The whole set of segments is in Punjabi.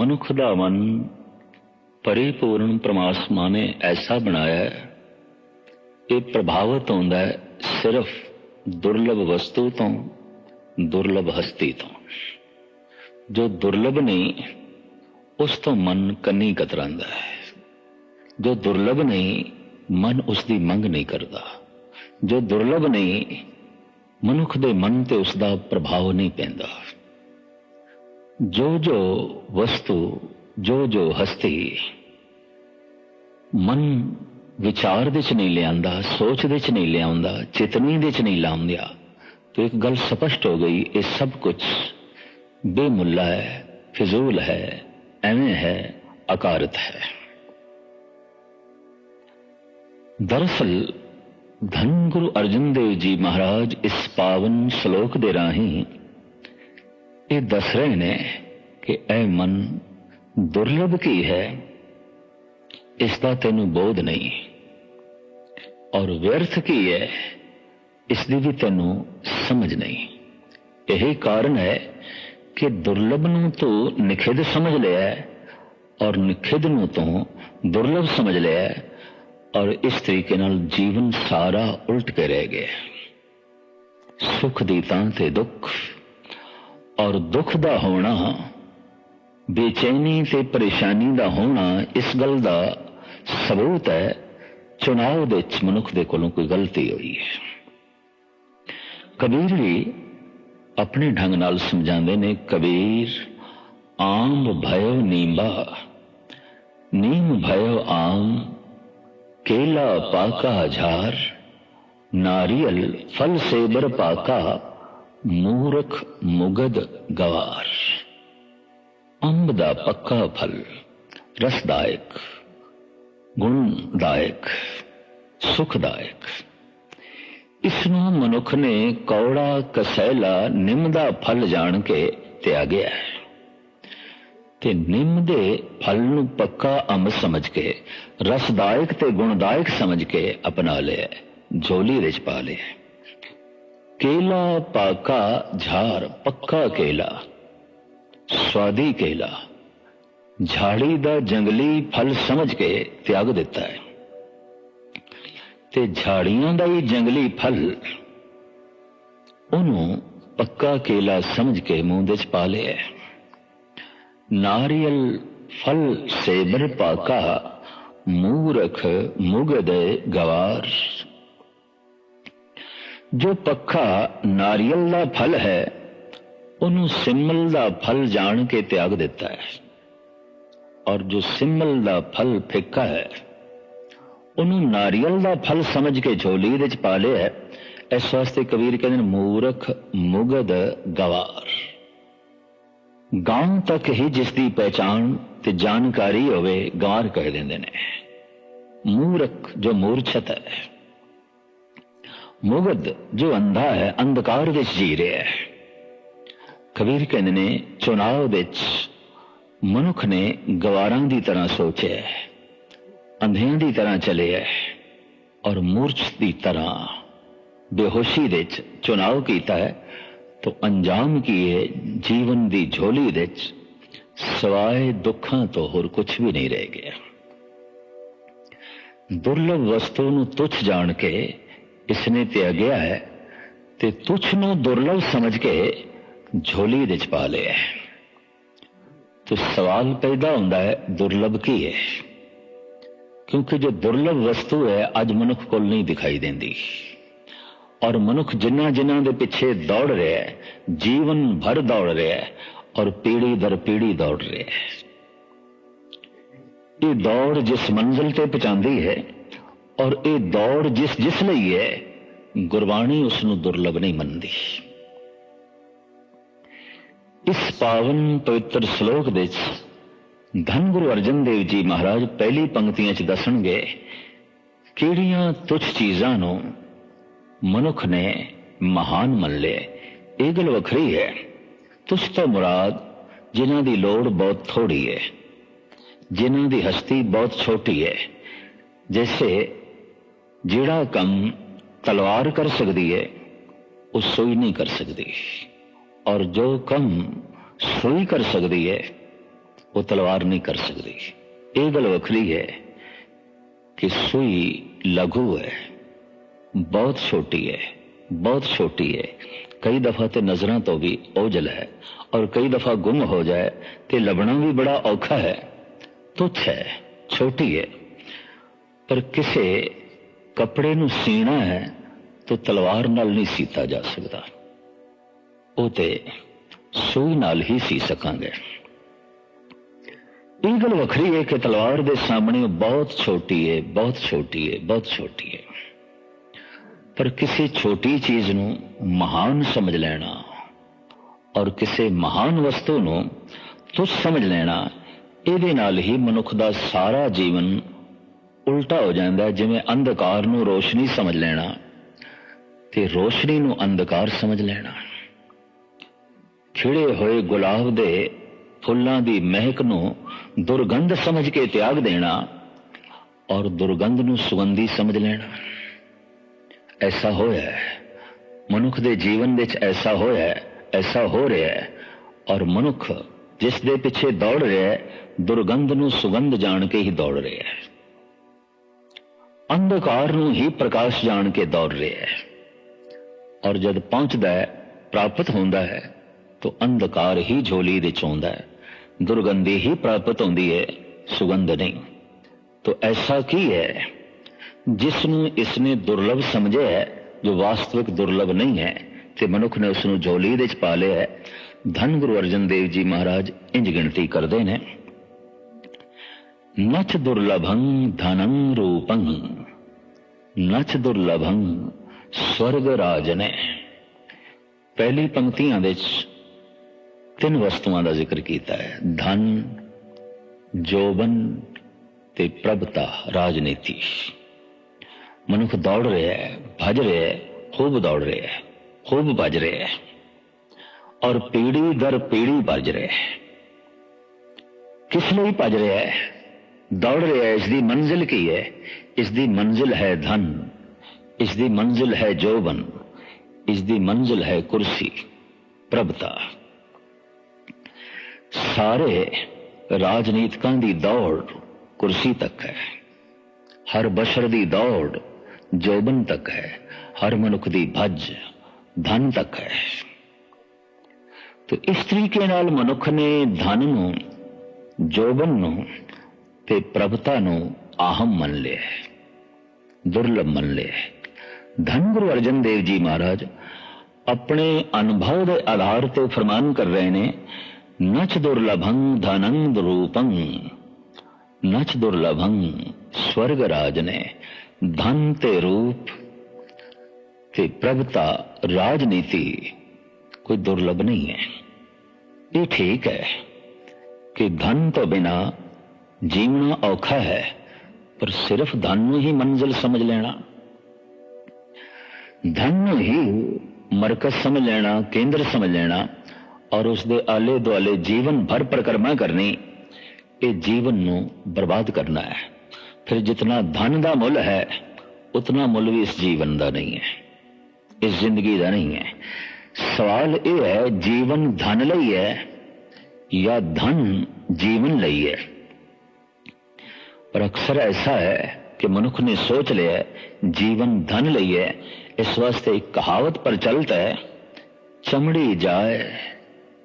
ਮਨੁੱਖ ਦਾ ਮਨ ਪਰਿਪੂਰਨ ਪ੍ਰਮਾਤਮਾ ਨੇ ਐਸਾ ਬਣਾਇਆ ਹੈ। ਇਹ ਪ੍ਰਭਾਵਿਤ ਹੁੰਦਾ ਹੈ ਸਿਰਫ ਦੁਰਲਭ ਵਸਤੂ ਤੋਂ, ਦੁਰਲਭ ਹਸਤੀ ਤੋਂ। ਜੋ ਦੁਰਲਭ ਨਹੀਂ, ਉਸ ਤੋਂ ਮਨ ਕੰਨੀ ਕਤਰਾਂਦਾ ਹੈ। ਜੋ ਦੁਰਲਭ ਨਹੀਂ, ਮਨ ਉਸ ਦੀ ਮੰਗ ਨਹੀਂ ਕਰਦਾ। ਜੋ ਦੁਰਲਭ ਨਹੀਂ, ਮਨੁੱਖ ਦੇ ਮਨ ਤੇ ਉਸ ਦਾ ਪ੍ਰਭਾਵ ਨਹੀਂ ਪੈਂਦਾ। ਜੋ ਜੋ ਵਸਤੂ ਜੋ ਜੋ ਹਸਤੀ ਮਨ ਵਿਚਾਰ ਦੇ ਚ ਨਹੀਂ ਲਿਆਂਦਾ ਸੋਚ ਦੇ ਚ ਨਹੀਂ ਲਿਆਉਂਦਾ ਚੇਤਨੀ ਦੇ ਚ ਨਹੀਂ ਲਾਉਂਦਿਆ तो एक गल स्पष्ट हो गई ये सब कुछ बेमुल्ला है फिजूल है एवं है अकारत है दरअसल धन गुरु अर्जन देव जी महाराज इस पावन श्लोक दे ਇਹ ਦੱਸ ਰਹੇ ਨੇ ਕਿ ਇਹ ਮਨ ਦੁਰਲਭ ਕੀ ਹੈ? ਇਸ ਦਾ ਤੈਨੂੰ ਬੋਧ ਨਹੀਂ। ਔਰ ਵਿਅਰਥ ਕੀ ਹੈ? ਇਸ ਦੀ ਵੀ ਤੈਨੂੰ ਸਮਝ ਨਹੀਂ। ਇਹ ਕਾਰਨ ਹੈ ਕਿ ਦੁਰਲਭ ਨੂੰ ਤੂੰ ਨਿਖਿਧ ਸਮਝ ਲਿਆ ਔਰ ਨਿਖਿਧ ਨੂੰ ਤੂੰ ਦੁਰਲਭ ਸਮਝ ਲਿਆ ਔਰ ਇਸ ਤਰੀਕੇ ਨਾਲ ਜੀਵਨ ਸਾਰਾ ਉਲਟ ਕੇ ਰਹਿ ਗਿਆ। ਸੁਖ ਦੀ ਤਾਂ ਤੇ ਦੁੱਖ ਔਰ ਦੁੱਖ ਦਾ ਹੋਣਾ, ਬੇਚੈਨੀ ਤੇ ਪਰੇਸ਼ਾਨੀ ਦਾ ਹੋਣਾ, ਇਸ ਗੱਲ ਦਾ ਸਬੂਤ ਹੈ ਚੁਣਾਵ ਦੇ ਵਿੱਚ ਮਨੁੱਖ ਦੇ ਕੋਲੋਂ ਕੋਈ ਗਲਤੀ ਹੋਈ ਹੈ। ਕਬੀਰ ਵੀ ਆਪਣੇ ਢੰਗ ਨਾਲ ਸਮਝਾਉਂਦੇ ਨੇ, ਕਬੀਰ, ਆਮ ਭਇਓ ਨੀਂਬਾ, ਨੀਮ ਭਇਓ ਆਮ, ਕੇਲਾ ਪਾਕਾ ਝਾਰ ਨਾਰੀਅਲ ਫਲ ਸੇਬਰ ਪਾਕਾ ਮੂਰਖ ਮੁਗਦ ਗਵਾਰ ਅੰਬ ਦਾ ਪੱਕਾ ਫਲ ਰਸਦਾਇਕ ਗੁਣਦਾਇਕ ਸੁਖਦਾਇਕ ਇਸ ਨੂੰ ਮਨੁੱਖ ਨੇ ਕੌੜਾ ਕਸੈਲਾ ਨਿੰਮ ਦਾ ਫਲ ਜਾਣ ਕੇ ਤਿਆਗਿਆ ਹੈ ਤੇ ਨਿੰਮ ਦੇ ਫਲ ਨੂੰ ਪੱਕਾ ਅੰਬ ਸਮਝ ਕੇ ਰਸਦਾਇਕ ਤੇ ਗੁਣਦਾਇਕ ਸਮਝ ਕੇ ਅਪਣਾ ਲਿਆ ਝੋਲੀ ਵਿੱਚ ਪਾ ਲਿਆ ਕੇਲਾ ਪਾਕਾ ਝਾਰ ਪੱਕਾ ਕੇਲਾ ਸਵਾਦੀ ਕੇਲਾ ਝਾੜੀ ਦਾ ਜੰਗਲੀ ਫਲ ਸਮਝ ਕੇ ਤਿਆਗ ਦਿੱਤਾ ਹੈ ਤੇ ਝਾੜੀਆਂ ਦਾ ਹੀ ਜੰਗਲੀ ਫਲ ਉਹਨੂੰ ਪੱਕਾ ਕੇਲਾ ਸਮਝ ਕੇ ਮੂੰਹ ਦੇ ਪਾ ਲਿਆ ਨਾਰੀਅਲ ਫਲ ਸੇਬਰ ਪਾਕਾ ਮੂਰਖ ਮੁਗਦ ਗਵਾਰ ਜੋ ਪੱਖਾ ਨਾਰੀਅਲ ਦਾ ਫਲ ਹੈ, ਉਹਨੂੰ ਸਿਮਲ ਦਾ ਫਲ ਜਾਣ ਕੇ ਤਿਆਗ ਦਿੱਤਾ ਹੈ। ਔਰ ਜੋ ਸਿਮਲ ਦਾ ਫਲ ਫਿੱਕਾ ਹੈ, ਉਹਨੂੰ ਨਾਰੀਅਲ ਦਾ ਫਲ ਸਮਝ ਕੇ ਝੋਲੀ ਵਿੱਚ ਪਾ ਲਿਆ ਇਸ ਵਾਸਤੇ ਕਬੀਰ ਕਹਿੰਦੇ ਨੇ, ਮੂਰਖ ਮੁਗਦ ਗਵਾਰ। ਗਾਂ ਤੱਕ ਹੀ ਜਿਸ ਦੀ ਪਹਿਚਾਨ ਤੇ ਜਾਣਕਾਰੀ ਹੋਵੇ ਗਾਰ ਕਹਿ ਦਿੰਦੇ ਨੇ। ਮੂਰਖ ਜੋ ਮੂਰਛਤ ਹੈ ਮੁਗਦ ਜੋ ਅੰਧਾ ਹੈ ਅੰਧਕਾਰ ਵਿੱਚ ਜੀ ਰਿਹਾ ਹੈ ਕਬੀਰ ਕਹਿੰਦੇ ਨੇ ਚੁਣਾਵ ਵਿੱਚ ਮਨੁੱਖ ਨੇ ਗਵਾਰਾਂ ਦੀ ਤਰ੍ਹਾਂ ਸੋਚਿਆ ਅੰਧਿਆਂ ਦੀ ਤਰ੍ਹਾਂ ਚੱਲਿਆ ਔਰ ਮੂਰਛ ਦੀ ਤਰ੍ਹਾਂ ਬੇਹੋਸ਼ੀ ਵਿੱਚ ਚੁਣਾਵ ਕੀਤਾ ਹੈ ਤੋ ਅੰਜਾਮ ਕੀ ਹੈ ਜੀਵਨ ਦੀ ਝੋਲੀ ਵਿੱਚ ਸਵਾਏ ਦੁੱਖਾਂ ਤੋਂ ਹੋਰ ਕੁਝ ਵੀ ਨਹੀਂ ਰਹਿ ਗਿਆ ਦੁਰਲਭ ਵਸਤੂ ਨੂੰ ਤੁਛ ਜਾਣ ਕੇ ਇਸ ਨੇ ਤਿਆਗਿਆ ਹੈ ਤੇ ਤੁੱਛ ਨੂੰ ਦੁਰਲਭ ਸਮਝ ਕੇ ਝੋਲੀ ਵਿੱਚ ਪਾ ਲਿਆ ਤੇ ਸਵਾਲ ਪੈਦਾ ਹੁੰਦਾ ਹੈ ਦੁਰਲਭ ਕੀ ਹੈ ਕਿਉਂਕਿ ਜੋ ਦੁਰਲਭ ਵਸਤੂ ਹੈ ਅੱਜ ਮਨੁੱਖ ਕੋਲ ਨਹੀਂ ਦਿਖਾਈ ਦਿੰਦੀ ਔਰ ਮਨੁੱਖ ਜਿੰਨਾ ਜਿੰਨਾ ਦੇ ਪਿੱਛੇ ਦੌੜ ਰਿਹਾ ਹੈ ਜੀਵਨ ਭਰ ਦੌੜ ਰਿਹਾ ਹੈ ਔਰ ਪੀੜੀ ਦਰ ਪੀੜੀ ਦੌੜ ਰਿਹਾ ਹੈ ਇਹ ਦੌੜ ਜਿਸ ਮੰਜ਼ਿਲ ਤੇ ਪਹੁੰਚਾਉਂਦੀ ਹੈ ਔਰ ਇਹ ਦੌੜ ਜਿਸ ਜਿਸ ਲਈ ਹੈ ਗੁਰਬਾਣੀ ਉਸ ਨੂੰ ਦੁਰਲਭ ਨਹੀਂ ਮੰਨਦੀ। ਇਸ ਪਾਵਨ ਪਵਿੱਤਰ ਸ਼ਲੋਕ ਦੇ ਵਿੱਚ ਧੰਨ ਗੁਰੂ ਅਰਜਨ ਦੇਵ ਜੀ ਮਹਾਰਾਜ ਪਹਿਲੀ ਪੰਕਤੀਆਂ 'ਚ ਦੱਸਣਗੇ, ਕਿਹੜੀਆਂ ਤੁੱਛ ਚੀਜ਼ਾਂ ਨੂੰ ਮਨੁੱਖ ਨੇ ਮਹਾਨ ਮੰਨ ਲਿਆ। ਇਹ ਗੱਲ ਵੱਖਰੀ ਹੈ। ਤੁਛ ਤੋਂ ਮੁਰਾਦ ਜਿਨ੍ਹਾਂ ਦੀ ਲੋੜ ਬਹੁਤ ਥੋੜੀ ਹੈ, ਜਿਨ੍ਹਾਂ ਦੀ ਹਸਤੀ ਬਹੁਤ ਛੋਟੀ ਹੈ। ਜੈਸੇ ਜਿਹੜਾ ਕੰਮ ਤਲਵਾਰ ਕਰ ਸਕਦੀ ਹੈ ਉਹ ਸੂਈ ਨਹੀਂ ਕਰ ਸਕਦੀ ਔਰ ਜੋ ਕੰਮ ਸੂਈ ਕਰ ਸਕਦੀ ਹੈ ਉਹ ਤਲਵਾਰ ਨਹੀਂ ਕਰ ਸਕਦੀ ਇਹ ਗੱਲ ਵੱਖਰੀ ਹੈ ਕਿ ਸੂਈ ਲਘੂ ਹੈ ਬਹੁਤ ਛੋਟੀ ਹੈ ਬਹੁਤ ਛੋਟੀ ਹੈ ਕਈ ਦਫਾ ਤੇ ਨਜ਼ਰਾਂ ਤੋਂ ਵੀ ਓਝਲ ਹੈ ਔਰ ਕਈ ਦਫਾ ਗੁੰਮ ਹੋ ਜਾਏ ਤੇ ਲੱਭਣਾ ਵੀ ਬੜਾ ਔਖਾ ਹੈ ਤੁੱਛ ਹੈ ਛੋਟੀ ਹੈ ਪਰ ਕਿਸੇ ਕੱਪੜੇ ਨੂੰ ਸੀਣਾ ਹੈ ਤਾਂ ਤਲਵਾਰ ਨਾਲ ਨਹੀਂ ਸੀਤਾ ਜਾ ਸਕਦਾ। ਉਹ ਤੇ ਸੂਈ ਨਾਲ ਹੀ ਸੀ ਸਕਾਂਗੇ। ਇਹ ਗੱਲ ਵੱਖਰੀ ਹੈ ਕਿ ਤਲਵਾਰ ਦੇ ਸਾਹਮਣੇ ਬਹੁਤ ਛੋਟੀ ਹੈ, ਬਹੁਤ ਛੋਟੀ ਹੈ, ਬਹੁਤ ਛੋਟੀ ਹੈ। ਪਰ ਕਿਸੇ ਛੋਟੀ ਚੀਜ਼ ਨੂੰ ਮਹਾਨ ਸਮਝ ਲੈਣਾ ਔਰ ਕਿਸੇ ਮਹਾਨ ਵਸਤੂ ਨੂੰ ਤੁਛ ਸਮਝ ਲੈਣਾ, ਇਹਦੇ ਨਾਲ ਹੀ ਮਨੁੱਖ ਦਾ ਸਾਰਾ ਜੀਵਨ ਉਲਟਾ ਹੋ ਜਾਂਦਾ ਜਿਵੇਂ ਅੰਧਕਾਰ ਨੂੰ ਰੋਸ਼ਨੀ ਸਮਝ ਲੈਣਾ ਤੇ ਰੋਸ਼ਨੀ ਨੂੰ ਅੰਧਕਾਰ ਸਮਝ ਲੈਣਾ। ਖਿੜੇ ਹੋਏ ਗੁਲਾਬ ਦੇ ਫੁੱਲਾਂ ਦੀ ਮਹਿਕ ਨੂੰ ਦੁਰਗੰਧ ਸਮਝ ਕੇ ਤਿਆਗ ਦੇਣਾ ਔਰ ਦੁਰਗੰਧ ਨੂੰ ਸੁਗੰਧੀ ਸਮਝ ਲੈਣਾ। ਐਸਾ ਹੋਇਆ ਹੈ। ਮਨੁੱਖ ਦੇ ਜੀਵਨ ਵਿੱਚ ਐਸਾ ਹੋਇਆ ਹੈ, ਐਸਾ ਹੋ ਰਿਹਾ ਹੈ ਔਰ ਮਨੁੱਖ ਜਿਸ ਦੇ ਪਿੱਛੇ ਦੌੜ ਰਿਹਾ ਹੈ, ਦੁਰਗੰਧ ਨੂੰ ਸੁਗੰਧ ਜਾਣ ਕੇ ਹੀ ਦੌੜ ਰਿਹਾ ਹੈ। ਅੰਧਕਾਰ ਨੂੰ ਹੀ ਪ੍ਰਕਾਸ਼ ਜਾਣ ਕੇ ਦੌੜ ਰਿਹਾ ਹੈ। ਔਰ ਜਦ ਪਹੁੰਚਦਾ ਹੈ, ਪ੍ਰਾਪਤ ਹੁੰਦਾ ਹੈ, ਤਾਂ ਅੰਧਕਾਰ ਹੀ ਝੋਲੀ ਦੇ ਚੋਂਦਾ ਹੈ। ਦੁਰਗੰਧੀ ਹੀ ਪ੍ਰਾਪਤ ਹੁੰਦੀ ਹੈ, ਸੁਗੰਧ ਨਹੀਂ। ਤਾਂ ਐਸਾ ਕੀ ਹੈ? ਜਿਸ ਨੂੰ ਇਸਨੇ ਦੁਰਲਭ ਸਮਝਿਆ ਹੈ, ਜੋ ਵਾਸਤਵਿਕ ਦੁਰਲਭ ਨਹੀਂ ਹੈ, ਤੇ ਮਨੁੱਖ ਨੇ ਉਸ ਨੂੰ ਝੋਲੀ ਦੇ ਚ ਪਾ ਲਿਆ ਹੈ, ਧੰਨ ਗੁਰੂ ਅਰਜਨ ਦੇਵ ਜੀ ਮਹਾਰਾਜ, ਇੰਜ ਗਿਣਤੀ ਕਰਦੇ ਨੇ। ਨਚ ਦੁਰਲਭੰ ਧਨੰ ਰੂਪੰ। ਨਚ ਦੁਰਲਭੰ ਸਵਰਗ ਰਾਜ ਨੇ ਪਹਿਲੀ ਪੰਕਤੀਆਂ ਵਿੱਚ ਤਿੰਨ ਵਸਤੂਆਂ ਦਾ ਜ਼ਿਕਰ ਕੀਤਾ ਹੈ। ਧਨ, ਜੋਬਨ ਤੇ ਪ੍ਰਭਤਾ ਰਾਜਨੀਤੀ। ਮਨੁੱਖ ਦੌੜ ਰਿਹਾ ਹੈ, ਭੱਜ ਰਿਹਾ ਹੈ, ਖੂਬ ਦੌੜ ਰਿਹਾ ਹੈ, ਖੂਬ ਭੱਜ ਰਿਹਾ ਹੈ ਔਰ ਪੀੜੀ ਦਰ ਪੀੜੀ ਭੱਜ ਰਿਹਾ ਹੈ। ਕਿਸ ਲਈ ਭੱਜ ਰਿਹਾ ਹੈ? ਦੌੜ ਰਿਹਾ ਹੈ ਇਸ ਦੀ ਮੰਜ਼ਿਲ ਕੀ ਹੈ? ਇਸ ਦੀ ਮੰਜ਼ਿਲ ਹੈ ਧਨ ਇਸ ਦੀ ਮੰਜ਼ਿਲ ਹੈ ਜੋਬਨ ਇਸ ਦੀ ਮੰਜ਼ਿਲ ਹੈ ਕੁਰਸੀ, ਪ੍ਰਭਤਾ। ਸਾਰੇ ਰਾਜਨੀਤਿਕਾਂ ਦੀ ਦੌੜ ਕੁਰਸੀ ਤੱਕ ਹੈ। ਹਰ ਬਸ਼ਰ ਦੀ ਦੌੜ ਜੋਬਨ ਤੱਕ ਹੈ। ਹਰ ਮਨੁੱਖ ਦੀ ਭੱਜ ਧਨ ਤੱਕ ਹੈ। ਤੇ ਇਸ ਤਰੀਕੇ ਨਾਲ ਮਨੁੱਖ ਨੇ ਧਨ ਨੂੰ, ਜੋਬਨ ਨੂੰ ਤੇ ਪ੍ਰਭਤਾ ਨੂੰ ਆਹਮ ਮੰਨ ਲਿਆ ਦੁਰਲਭ ਮੰਨ ਲਿਆ ਧੰਨ ਗੁਰੂ ਅਰਜਨ ਦੇਵ ਜੀ ਮਹਾਰਾਜ, ਆਪਣੇ ਅਨੁਭਵ ਦੇ ਆਧਾਰ ਤੇ ਫਰਮਾਨ ਕਰ ਰਹੇ ਨੇ, ਨਚ ਦੁਰਲਭੰ ਧਨੰ ਰੂਪੰ, ਨਚ ਦੁਰਲਭੰ ਸਵਰਗ ਰਾਜ ਨੇ, ਧਨ ਤੇ ਰੂਪ ਤੇ ਪ੍ਰਭਤਾ ਰਾਜਨੀਤੀ ਕੋਈ ਦੁਰਲਭ ਨਹੀਂ ਹੈ। ਇਹ ਠੀਕ ਹੈ ਕਿ ਧਨ ਤੋਂ ਬਿਨਾ ਜੀਵਣਾ ਔਖਾ ਹੈ, ਪਰ ਸਿਰਫ ਧਨ ਨੂੰ ਹੀ ਮੰਜ਼ਿਲ ਸਮਝ ਲੈਣਾ। ਧਨ ਨੂੰ ਹੀ ਮਰਕਜ਼ ਸਮਝ ਲੈਣਾ, ਕੇਂਦਰ ਸਮਝ ਲੈਣਾ, ਔਰ ਉਸ ਦੇ ਆਲੇ ਦੁਆਲੇ ਜੀਵਨ ਭਰ ਪ੍ਰਕਰਮਾ ਕਰਨੀ, ਇਹ ਜੀਵਨ ਨੂੰ ਬਰਬਾਦ ਕਰਨਾ ਹੈ। ਫਿਰ ਜਿਤਨਾ ਧਨ ਦਾ ਮੁੱਲ ਹੈ, ਉਤਨਾ ਮੁੱਲ ਵੀ ਇਸ ਜੀਵਨ ਦਾ ਨਹੀਂ ਹੈ, ਇਸ ਜ਼ਿੰਦਗੀ ਦਾ ਨਹੀਂ ਹੈ। ਸਵਾਲ ਇਹ ਹੈ, ਜੀਵਨ ਧਨ ਲਈ ਹੈ ਜਾਂ ਧਨ ਜੀਵਨ ਲਈ ਹੈ? ਪਰ ਅਕਸਰ ਐਸਾ ਹੈ ਕਿ ਮਨੁੱਖ ਨੇ ਸੋਚ ਲਿਆ ਜੀਵਨ ਧਨ ਲਈ ਹੈ, ਇਸ ਵਾਸਤੇ ਇੱਕ ਕਹਾਵਤ ਪ੍ਰਚਲਿਤ ਹੈ, ਚਮੜੀ ਜਾਏ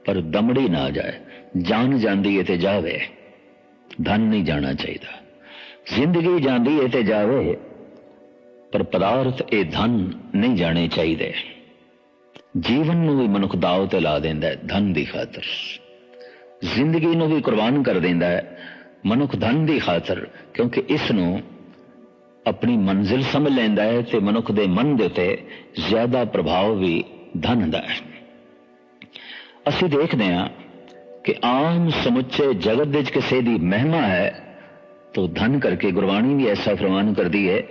ਪਰ ਦਮੜੀ ਨਾ ਜਾਏ, ਜਾਨ ਜਾਂਦੀ ਹੈ ਤੇ ਜਾਵੇ, ਧਨ ਨਹੀਂ ਜਾਣਾ ਚਾਹੀਦਾ। ਜ਼ਿੰਦਗੀ ਜਾਂਦੀ ਹੈ ਤੇ ਜਾਵੇ, ਪਰ ਪਦਾਰਥ ਇਹ ਧਨ ਨਹੀਂ ਜਾਣੇ ਚਾਹੀਦੇ। ਜੀਵਨ ਨੂੰ ਵੀ ਮਨੁੱਖ ਦਾਅ ਤੇ ਲਾ ਦਿੰਦਾ ਹੈ, ਧਨ ਦੀ ਖਾਤਰ। ਜ਼ਿੰਦਗੀ ਨੂੰ ਵੀ ਕੁਰਬਾਨ ਕਰ ਦਿੰਦਾ ਹੈ ਮਨੁੱਖ ਧਨ ਦੀ ਖਾਤਰ, ਕਿਉਂਕਿ ਇਸ ਨੂੰ ਆਪਣੀ ਮੰਜ਼ਿਲ ਸਮਝ ਲੈਂਦਾ ਹੈ ਤੇ ਮਨੁੱਖ ਦੇ ਮਨ ਦੇ ਉੱਤੇ ਜ਼ਿਆਦਾ ਪ੍ਰਭਾਵ ਵੀ ਧਨ ਦਾ ਹੈ। ਅਸੀਂ ਦੇਖਦੇ ਹਾਂ ਕਿ ਆਮ ਸਮੁੱਚੇ ਜਗਤ ਵਿੱਚ ਕਿਸੇ ਦੀ ਮਹਿਮਾ ਹੈ, ਤਾਂ ਧਨ ਕਰਕੇ ਗੁਰਬਾਣੀ ਵੀ ਐਸਾ ਫਰਮਾਨ ਕਰਦੀ ਹੈ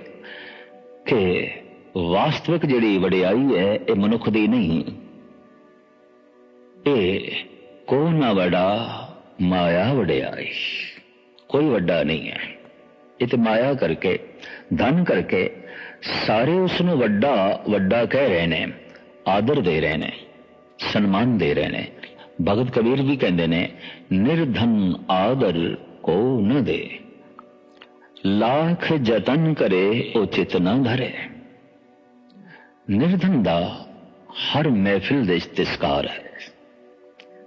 ਕਿ ਵਾਸਤਵਿਕ ਜਿਹੜੀ ਵਡਿਆਈ ਹੈ, ਇਹ ਮਨੁੱਖ ਦੀ ਨਹੀਂ। ਇਹ ਕੋ ਨਾ ਵਡਾ ਮਾਇਆ ਵਡਿਆਈ। ਕੋਈ ਵੱਡਾ ਨਹੀਂ ਹੈ। ਇਹ ਤੇ ਮਾਇਆ ਕਰਕੇ, ਧਨ ਕਰਕੇ ਸਾਰੇ ਉਸ ਨੂੰ ਵੱਡਾ ਵੱਡਾ ਕਹਿ ਰਹੇ ਨੇ, ਆਦਰ ਦੇ ਰਹੇ ਨੇ, ਸਨਮਾਨ ਦੇ ਰਹੇ ਨੇ। ਭਗਤ ਕਬੀਰ ਵੀ ਕਹਿੰਦੇ ਨੇ, ਨਿਰਧਨ ਆਦਰ ਕੋ ਨ ਦੇ। ਲੱਖ ਯਤਨ ਕਰੇ ਉਹ ਚਿਤ ਨਾ ਧਰੇ। ਨਿਰਧਨ ਦਾ ਹਰ ਮਹਿਫਿਲ ਦੇ ਇਸਤਿਸਕਾਰ ਹੈ।